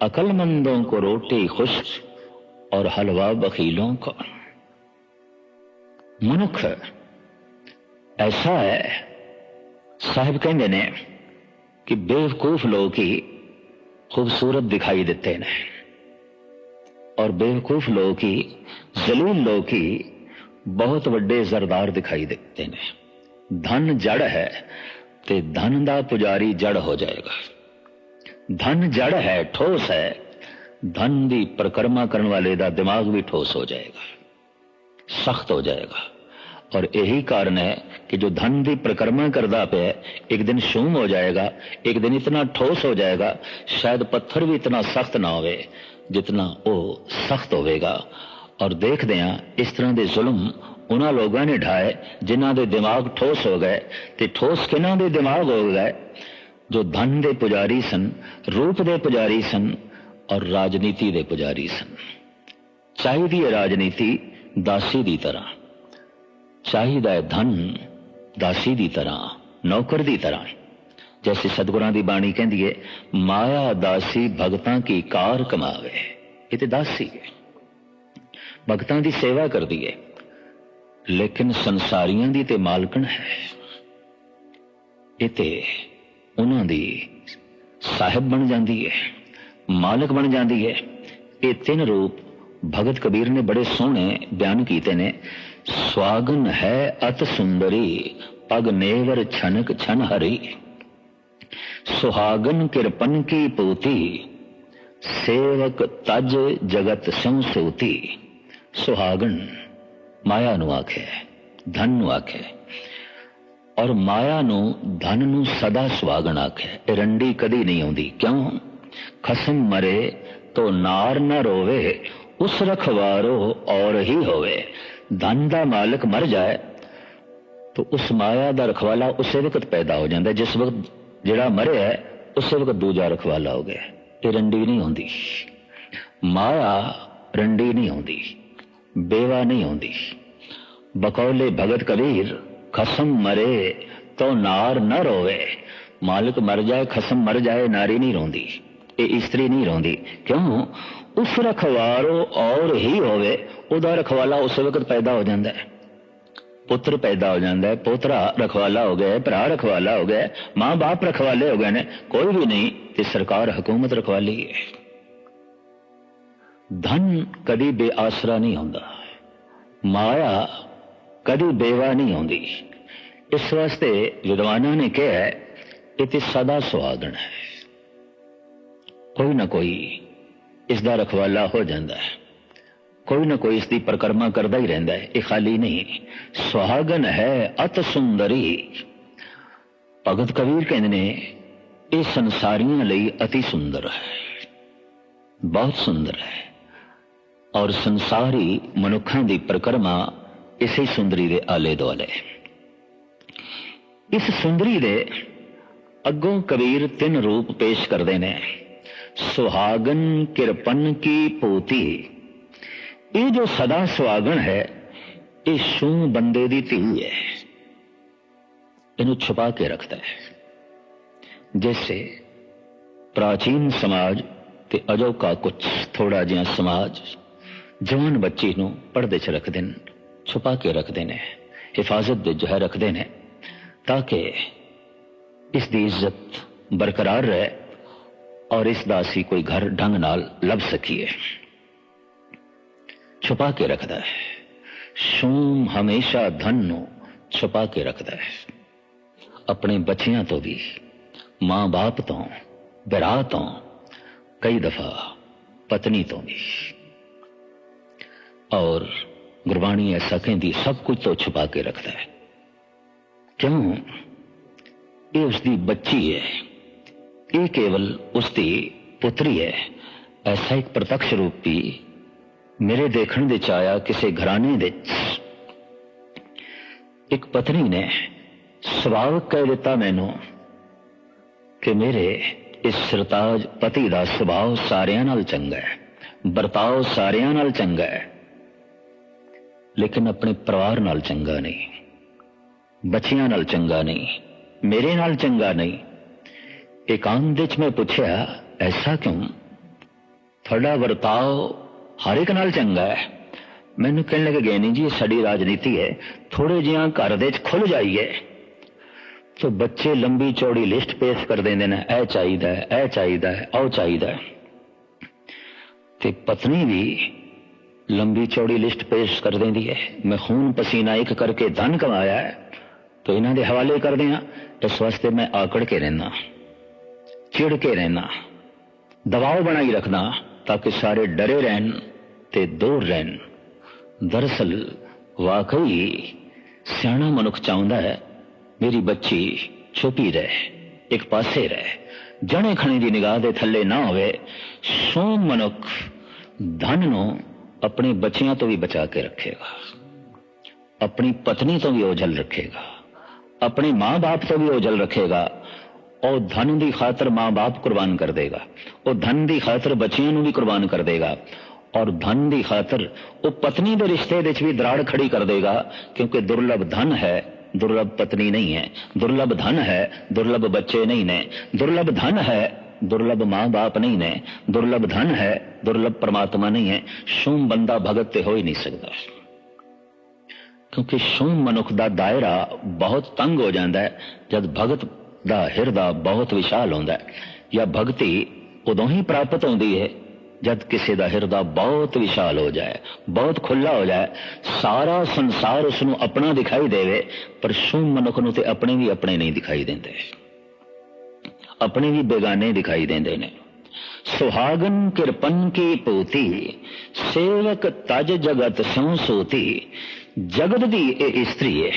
अकलमंदों को रोटी खुश और हलवा बखीलों का ਮਨੁੱਖ ਐਸਾ ਹੈ ਸਾਹਿਬ ਕਹਿੰਦੇ ਨੇ ਕਿ ਬੇਵਕੂਫ ਲੋਕ ਹੀ ਖੂਬਸੂਰਤ ਦਿਖਾਈ ਦਿੱਤੇ ਨੇ ਔਰ ਬੇਵਕੂਫ ਲੋਕ ਹੀ ਜ਼ਲੀਲ ਲੋਕ ਹੀ ਬਹੁਤ ਵੱਡੇ ਜ਼ਰਦਾਰ ਦਿਖਾਈ ਦਿੱਤੇ ਨੇ ਧਨ ਜੜ ਹੈ ਤੇ ਧਨ ਦਾ ਪੁਜਾਰੀ ਜੜ ਹੋ ਜਾਏਗਾ ਧਨ ਜੜ ਹੈ ਠੋਸ ਹੈ ਧਨ ਦੀ ਪ੍ਰਕਰਮਾ ਕਰਨ ਵਾਲੇ ਦਾ ਦਿਮਾਗ ਵੀ ਠੋਸ ਹੋ ਜਾਏਗਾ सख्त हो जाएगा और यही कारण है कि जो धन की परिक्रमा करता पे एक दिन शूम हो जाएगा एक दिन इतना ठोस हो जाएगा शायद पत्थर भी इतना सख्त ना होवे जितना वो सख्त होवेगा और देखते हैं इस तरह के जुल्म ਉਹਨਾਂ ਲੋਕਾਂ ਨੇ ਢਾਏ ਜਿਨ੍ਹਾਂ ਦੇ ਦਿਮਾਗ ਠੋਸ ਹੋ ਗਏ ਤੇ ਠੋਸ ਕਿਨਾਂ ਦੇ ਦਿਮਾਗ ਹੋ ਗਏ ਜੋ ਧਨ ਦੇ ਪੁਜਾਰੀ ਸਨ ਰੂਪ ਦੇ ਪੁਜਾਰੀ ਸਨ ਔਰ ਰਾਜਨੀਤੀ ਦੇ ਪੁਜਾਰੀ ਸਨ ਚਾਹੀਦੀ ਹੈ ਰਾਜਨੀਤੀ ਦਾਸੀ ਦੀ ਤਰ੍ਹਾਂ ਚਾਹੀਦਾ ਹੈ ਧਨ ਦਾਸੀ ਦੀ ਤਰ੍ਹਾਂ, ਨੌਕਰ ਦੀ ਤਰ੍ਹਾਂ। ਜੈਸੇ ਸਤਿਗੁਰਾਂ ਦੀ ਬਾਣੀ ਕਹਿੰਦੀ ਹੈ ਮਾਇਆ ਦਾਸੀ ਭਗਤਾਂ ਕੀ ਕਾਰ ਕਮਾਵੇ। ਇਹ ਤੇ ਦਾਸੀ ਹੈ। ਭਗਤਾਂ ਦੀ ਸੇਵਾ ਕਰਦੀ ਹੈ ਲੇਕਿਨ ਸੰਸਾਰੀਆਂ ਦੀ ਤੇ ਮਾਲਕਣ ਹੈ। ਇਹ ਤੇ ਉਹਨਾਂ ਦੀ ਸਾਹਿਬ ਬਣ ਜਾਂਦੀ ਹੈ ਮਾਲਕ ਬਣ ਜਾਂਦੀ ਹੈ ਇਹ ਤਿੰਨ ਰੂਪ ਭਗਤ ਕਬੀਰ ਨੇ ਬੜੇ ਸੋਹਣੇ ਬਿਆਨ ਕੀਤੇ ਨੇ। ਸਵਾਗਨ ਹੈ ਅਤ ਸੁੰਦਰੀ, ਪਗ ਨੇਵਰ ਛਨਕ ਛਨ ਹਰੀ। ਸੁਹਾਗਨ ਕਿਰਪਨ ਕੀ ਪੂਤੀ, ਸੇਵਕ ਤਜ ਜਗਤ ਸੰ ਸੂਤੀ। ਸੁਹਾਗਨ, ਮਾਇਆ ਨੂੰ ਆਖਿਆ ਧਨ ਨੂੰ ਆਖਿਆ ਔਰ ਮਾਇਆ ਨੂੰ, ਧਨ ਨੂੰ ਸਦਾ ਸੁਹਾਗਣ ਆਖੇ। ਰੰਡੀ ਕਦੀ ਨਹੀਂ ਆਉਂਦੀ। ਕਿਉਂ? ਖਸਮ ਮਰੇ ਤੋ ਨਾਰ ਨਾ ਰੋਵੇ, ਉਸ ਰਖਵਾਰੋ ਔਰ ਹੀ ਹੋਵੇ। ਧਨ ਦਾ ਮਾਲਕ ਮਰ ਜਾਏ तो उस माया ਦਾ ਰਖਵਾਲਾ ਉਸੇ ਵਕਤ ਪੈਦਾ ਹੋ ਜਾਂਦਾ ਜਿਸ ਵਕਤ ਜਿਹੜਾ ਮਰਿਆ ਉਸੇ ਵਕਤ ਦੂਜਾ ਰਖਵਾਲਾ ਹੋ ਗਿਆ ਇਹ ਰੰਡੀ ਨਹੀਂ ਹੁੰਦੀ ਮਾਇਆ ਰੰਡੀ ਨਹੀਂ ਹੁੰਦੀ ਬੇਵਾ ਨਹੀਂ ਹੁੰਦੀ ਬਕੌਲੇ ਭਗਤ ਕਬੀਰ ਖਸਮ ਮਰੇ ਤੋ ਨਾਰ न ਰੋਵੇ ਮਾਲਕ ਮਰ ਜਾਏ ਖਸਮ ਮਰ ਜਾਏ ਨਾਰੀ ਨਹੀਂ ਰੋਂਦੀ ਇਹ ਇਸਤਰੀ ਨਹੀਂ ਰੋਂਦੀ ਕਿਉਂ ਉਸ ਰਖਵਾਰੋ ਔਰ ਹੀ ਹੋਵੇ ਉਹਦਾ ਰਖਵਾਲਾ ਉਸ ਵਕਤ ਪੈਦਾ ਹੋ ਜਾਂਦਾ ਹੈ। ਪੁੱਤਰ ਪੈਦਾ ਹੋ ਜਾਂਦਾ ਹੈ, ਪੋਤਰਾ ਰਖਵਾਲਾ ਹੋ ਗਿਆ ਭਰਾ ਰਖਵਾਲਾ ਹੋ ਗਿਆ ਮਾਂ ਬਾਪ ਰਖਵਾਲੇ ਹੋ ਗਏ ਨੇ, ਕੋਈ ਵੀ ਨਹੀਂ ਤੇ ਸਰਕਾਰ, ਹਕੂਮਤ ਰਖਵਾਲੀ ਹੈ। ਧਨ ਕਦੀ ਬੇਆਸਰਾ ਨਹੀਂ ਹੁੰਦਾ, ਮਾਇਆ ਕਦੀ ਬੇਵਾ ਨਹੀਂ ਹੁੰਦੀ ਇਸ ਵਾਸਤੇ ਵਿਦਵਾਨਾਂ ਨੇ ਕਿਹਾ ਇਹ ਤੇ ਸਦਾ ਸੁਹਾਗਣ ਹੈ। ਕੋਈ ਨਾ ਕੋਈ ਇਸ ਦਾ ਰਖਵਾਲਾ ਹੋ ਜਾਂਦਾ ਹੈ। ਕੋਈ ਨਾ ਕੋਈ ਇਸ ਦੀ ਪ੍ਰਕਰਮਾ ਕਰਦਾ ਹੀ ਰਹਿੰਦਾ ਹੈ, ਇਹ ਖਾਲੀ ਨਹੀਂ। ਸੁਹਾਗਨ ਹੈ ਅਤ ਸੁੰਦਰੀ। ਭਗਤ ਕਬੀਰ ਕਹਿੰਦੇ ਨੇ, ਇਹ ਸੰਸਾਰੀਆਂ ਲਈ ਅਤੀ ਸੁੰਦਰ ਹੈ। ਬਹੁਤ ਸੁੰਦਰ ਹੈ। ਔਰ ਸੰਸਾਰੀ ਮਨੁੱਖਾਂ ਦੀ ਪ੍ਰਕਰਮਾ ਇਸੇ ਸੁੰਦਰੀ ਦੇ ਆਲੇ ਦੁਆਲੇ ਇਸ ਸੁੰਦਰੀ ਦੇ ਅੱਗੋਂ ਕਬੀਰ ਤਿੰਨ ਰੂਪ ਪੇਸ਼ ਕਰਦੇ ਨੇ। ਸੁਹਾਗਨ ਕਿਰਪਨ ਕੀ ਪੋਤੀ। ਇਹ ਜੋ ਸਦਾ ਸੁਆਗਣ ਹੈ, ਇਹ ਸ਼ੂ ਬੰਦੇ ਦੀ ਧੀ ਹੈ। ਇਹਨੂੰ ਛੁਪਾ ਕੇ ਰੱਖਦਾ ਹੈ। ਜੈਸੇ ਪ੍ਰਾਚੀਨ ਸਮਾਜ ਤੇ ਅਜੋਕਾ ਕੁਝ ਥੋੜਾ ਜਿਹਾ ਸਮਾਜ ਜਵਾਨ ਬੱਚੀ ਨੂੰ ਪਰਦੇ 'ਚ ਰੱਖਦੇ ਨੇ, ਛੁਪਾ ਕੇ ਰੱਖਦੇ ਨੇ, ਹਿਫਾਜ਼ਤ ਦੇ ਜੋ ਰੱਖਦੇ ਨੇ, ਤਾਂ ਕਿ ਇਸ ਦੀ ਇੱਜ਼ਤ ਬਰਕਰਾਰ ਰਹੇ ਔਰ ਇਸ ਦਾ ਅਸੀਂ ਕੋਈ ਘਰ ਢੰਗ ਨਾਲ ਲੱਭ ਸਕੀਏ। ਛੁਪਾ ਕੇ ਰੱਖਦਾ ਹੈ ਸ਼ੂਮ ਹਮੇਸ਼ਾ ਧਨ ਨੂੰ ਛੁਪਾ ਕੇ ਰੱਖਦਾ ਹੈ ਆਪਣੇ ਬੱਚਿਆਂ ਤੋਂ ਵੀ ਮਾਂ-ਬਾਪ ਤੋਂ ਬਰਾ ਤੋਂ ਕਈ ਦਫਾ ਪਤਨੀ ਤੋਂ ਵੀ ਔਰ ਗੁਰਬਾਣੀ ਐਸਾ ਕਹਿੰਦੀ ਸਭ ਕੁਝ ਤੋਂ ਛੁਪਾ ਕੇ ਰੱਖਦਾ ਹੈ ਕਿਉਂ ਇਹ ਉਸ ਦੀ ਬੱਚੀ ਹੈ ਇਹ ਕੇਵਲ ਉਸ ਦੀ ਪੁੱਤਰੀ ਹੈ ਐਸਾ ਇੱਕ ਪ੍ਰਤੱਖ ਵੀ ਮੇਰੇ ਦੇਖਣ ਵਿੱਚ ਆਇਆ ਕਿਸੇ ਘਰਾਣੇ ਵਿੱਚ ਇੱਕ ਪਤਨੀ ਨੇ ਸੁਭਾਵਕ ਕਹਿ ਦਿੱਤਾ ਮੈਨੂੰ ਕਿ ਮੇਰੇ ਇਸ ਸਰਤਾਜ ਪਤੀ ਦਾ ਸੁਭਾਅ ਸਾਰਿਆਂ ਨਾਲ ਚੰਗਾ ਹੈ, ਵਰਤਾਓ ਸਾਰਿਆਂ ਨਾਲ ਚੰਗਾ ਹੈ, ਲੇਕਿਨ ਆਪਣੇ ਪਰਿਵਾਰ ਨਾਲ ਚੰਗਾ ਨਹੀਂ, ਬੱਚਿਆਂ ਨਾਲ ਚੰਗਾ ਨਹੀਂ, ਮੇਰੇ ਨਾਲ ਚੰਗਾ ਨਹੀਂ। ਇਕਾਂਤ ਵਿੱਚ ਮੈਂ ਪੁੱਛਿਆ, ਐਸਾ ਕਿਉਂ? ਤੁਹਾਡਾ ਵਰਤਾਓ ਹਰ ਇੱਕ ਨਾਲ ਚੰਗਾ ਹੈ। ਮੈਨੂੰ ਕਹਿਣ ਲੱਗੇ ਗਏ ਜੀ ਸਾਡੀ ਰਾਜਨੀਤੀ ਹੈ। ਥੋੜੇ ਜਿਹਾ ਘਰ ਦੇ ਚ ਖੁੱਲ ਜਾਈਏ। ਤੋ ਬੱਚੇ ਲੰਬੀ ਚੌੜੀ ਲਿਸਟ ਪੇਸ਼ ਕਰ ਦਿੰਦੇ ਨੇ, ਇਹ ਚਾਹੀਦਾ ਹੈ, ਇਹ ਚਾਹੀਦਾ ਹੈ, ਉਹ ਚਾਹੀਦਾ ਹੈ। ਤੇ ਪਤਨੀ ਵੀ ਲੰਬੀ ਚੌੜੀ ਲਿਸਟ ਪੇਸ਼ ਕਰ ਦਿੰਦੀ ਹੈ। ਮੈਂ ਖੂਨ ਪਸੀਨਾ ਇੱਕ ਕਰਕੇ ਧਨ ਕਮਾਇਆ ਹੈ, ਤੋ ਇਹਨਾਂ ਦੇ ਹਵਾਲੇ ਕਰਦੇ ਆ ਇਸ ਵਾਸਤੇ ਮੈਂ ਆਕੜ ਕੇ ਰਹਿਣਾ ਚਿੜ ਕੇ ਰਹਿਣਾ ਦਬਾਅ ਬਣਾਈ ਰੱਖਣਾ ਤਾਂ ਕਿ ਸਾਰੇ ਡਰੇ ਰਹਿਣ ਤੇ ਦੂਰ ਰਹਿਣ। ਦਰਅਸਲ, ਵਾਕਈ ਸਿਆਣਾ ਮਨੁੱਖ ਚਾਹੁੰਦਾ ਹੈ, ਮੇਰੀ ਬੱਚੀ ਛੁਪੀ ਰਹੇ, ਇੱਕ ਪਾਸੇ ਰਹੇ। ਜਣੇ ਖਣੇ ਦੀ ਨਿਗਾਹ ਦੇ ਥੱਲੇ ਨਾ ਹੋਵੇ, ਸੋ ਮਨੁੱਖ ਧਨ ਨੂੰ ਆਪਣੇ ਬੱਚਿਆਂ ਤੋਂ ਵੀ ਬਚਾ ਕੇ ਰੱਖੇਗਾ। ਆਪਣੀ ਪਤਨੀ ਤੋਂ ਵੀ ਉਜਲ ਰੱਖੇਗਾ। ਆਪਣੇ ਮਾਂ-ਬਾਪ ਤੋਂ ਵੀ ਉਜਲ ਰੱਖੇਗਾ। ਉਹ ਧਨ ਦੀ ਖਾਤਰ ਮਾਂ-ਬਾਪ ਕੁਰਬਾਨ ਕਰ ਦੇਗਾ। ਉਹ ਧਨ ਦੀ ਖਾਤਰ ਬੱਚਿਆਂ ਨੂੰ ਵੀ ਕੁਰਬਾਨ ਕਰ ਦੇਗਾ। ਔਰ ਧਨ ਦੀ ਖਾਤਰ ਉਹ ਪਤਨੀ ਦੇ ਰਿਸ਼ਤੇ ਵਿੱਚ ਵੀ ਦਰਾੜ ਖੜੀ ਕਰ ਦੇਗਾ, ਕਿਉਂਕਿ ਦੁਰਲਭ ਧਨ ਹੈ, ਦੁਰਲਭ ਪਤਨੀ ਨਹੀਂ ਹੈ। ਦੁਰਲਭ ਧਨ ਹੈ, ਦੁਰਲਭ ਬੱਚੇ ਨਹੀਂ ਨੇ। ਦੁਰਲਭ ਧਨ ਹੈ, ਦੁਰਲਭ ਮਾਂ-ਬਾਪ ਨਹੀਂ ਨੇ। ਦੁਰਲਭ ਧਨ ਹੈ, ਦੁਰਲਭ ਪਰਮਾਤਮਾ ਨਹੀਂ ਹੈ। ਸ਼ੂਮ ਬੰਦਾ ਭਗਤ ਤੇ ਹੋ ਹੀ ਨਹੀਂ ਸਕਦਾ। ਕਿਉਂਕਿ ਸ਼ੂਮ ਮਨੁੱਖ ਦਾ ਦਾਇਰਾ ਬਹੁਤ ਤੰਗ ਹੋ ਜਾਂਦਾ ਹੈ। ਜਦ ਭਗਤ ਦਾ ਹਿਰਦਾ ਬਹੁਤ ਵਿਸ਼ਾਲ ਹੁੰਦਾ ਹੈ। ਜਾਂ ਭਗਤੀ ਉਦੋਂ ਹੀ ਪ੍ਰਾਪਤ ਹੁੰਦੀ ਹੈ ਜਦ ਕਿਸੇ ਦਾ ਹਿਰਦਾ ਬਹੁਤ ਵਿਸ਼ਾਲ ਹੋ ਜਾਏ, ਬਹੁਤ ਖੁੱਲਾ ਹੋ ਜਾਏ। ਸਾਰਾ ਸੰਸਾਰ ਉਸ ਨੂੰ ਆਪਣਾ ਦਿਖਾਈ ਦੇਵੇ, ਪਰ ਸ਼ੂ ਮਨੁੱਖ ਨੂੰ ਤੇ ਆਪਣੇ ਵੀ ਆਪਣੇ ਨਹੀਂ ਦਿਖਾਈ ਦਿੰਦੇ। ਆਪਣੇ ਵੀ ਬੇਗਾਨੇ ਦਿਖਾਈ ਦਿੰਦੇ ਨੇ। ਸੁਹਾਗਨ ਕਿਰਪਨ ਕੀ ਪੋਤੀ, ਸੇਵਕ ਤਜ ਜਗਤ ਸੰ ਸੋਤੀ। ਜਗਤ ਦੀ ਇਹ ਇਸਤਰੀ ਹੈ,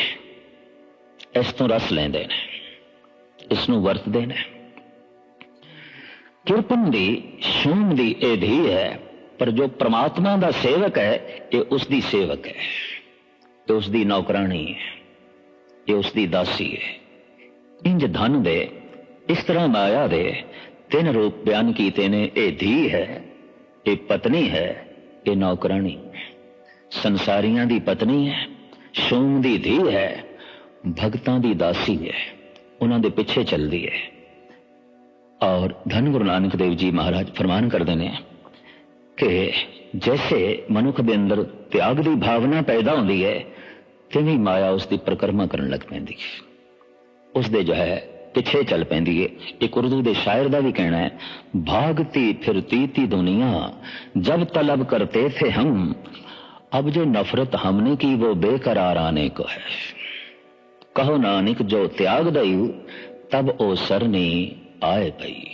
ਇਸ ਤੋਂ ਰਸ ਲੈਂਦੇ ਨੇ। ਇਸ ਨੂੰ ਵਰਤਦੇ ਨੇ। ਕਿਰਪਨ ਦੀ ਸ਼ੂਮ ਦੀ ਇਹ ਧੀ ਹੈ, ਪਰ ਜੋ ਪ੍ਰਮਾਤਮਾ ਦਾ ਸੇਵਕ ਹੈ, ਇਹ ਉਸ ਦੀ ਸੇਵਕ ਹੈ। ਇਹ ਉਸ ਦੀ ਨੌਕਰਾਨੀ ਹੈ, ਇਹ ਉਸ ਦੀ ਦਾਸੀ ਹੈ। ਇੰਜ ਧਨ ਦੇ, ਇਸ ਤਰ੍ਹਾਂ ਮਾਇਆ ਦੇ ਤਿੰਨ ਰੂਪ ਬਿਆਨ ਕੀਤੇ ਨੇ। ਇਹ ਧੀ ਹੈ, ਇਹ ਪਤਨੀ ਹੈ, ਇਹ ਨੌਕਰਾਣੀ। ਸੰਸਾਰੀਆਂ ਦੀ ਪਤਨੀ ਹੈ ਸ਼ੂਮ ਦੀ ਧੀ ਹੈ, ਭਗਤਾਂ ਦੀ ਦਾਸੀ ਹੈ। ਉਹਨਾਂ ਦੇ ਪਿੱਛੇ ਚੱਲਦੀ ਹੈ। ਔਰ ਧੰਨ ਗੁਰੂ ਨਾਨਕ ਦੇਵ ਜੀ ਮਹਾਰਾਜ ਫਰਮਾਨ ਕਰਦੇ ਨੇ ਕਿ ਜੈਸੇ ਮਨੁੱਖ ਦੇ ਅੰਦਰ ਤਿਆਗ ਦੀ ਭਾਵਨਾ ਪੈਦਾ ਹੁੰਦੀ ਹੈ, ਤਿਵੇਂ ਮਾਇਆ ਉਸ ਦੀ ਪ੍ਰਕਰਮਾ ਕਰਨ ਲੱਗ ਪੈਂਦੀ ਹੈ। ਉਸ ਦੇ ਜੋ ਹੈ, ਪਿੱਛੇ ਚੱਲ ਪੈਂਦੀ ਹੈ। ਇੱਕ ਉਰਦੂ ਦੇ ਸ਼ਾਇਰ ਦਾ ਵੀ ਕਹਿਣਾ ਹੈ ਭਾਗਤੀ ਫਿਰਤੀ ਤੀ ਦੁਨੀਆ, ਜਬ ਤਲਬ ਕਰਤੇ ਥੇ ਹਮ, ਅਬ ਜੋ ਨਫ਼ਰਤ ਹਮਨੇ ਕੀ ਉਹ ਬੇਕਰਾਰ ਆਨੇ ਕੋ ਹੈ। ਕਹੋ ਨਾਨਕ ਜੋ ਤਿਆਗ ਦਈ ਤਬ ਉਹ ਸਰਨੀ ਆਏ ਭਈ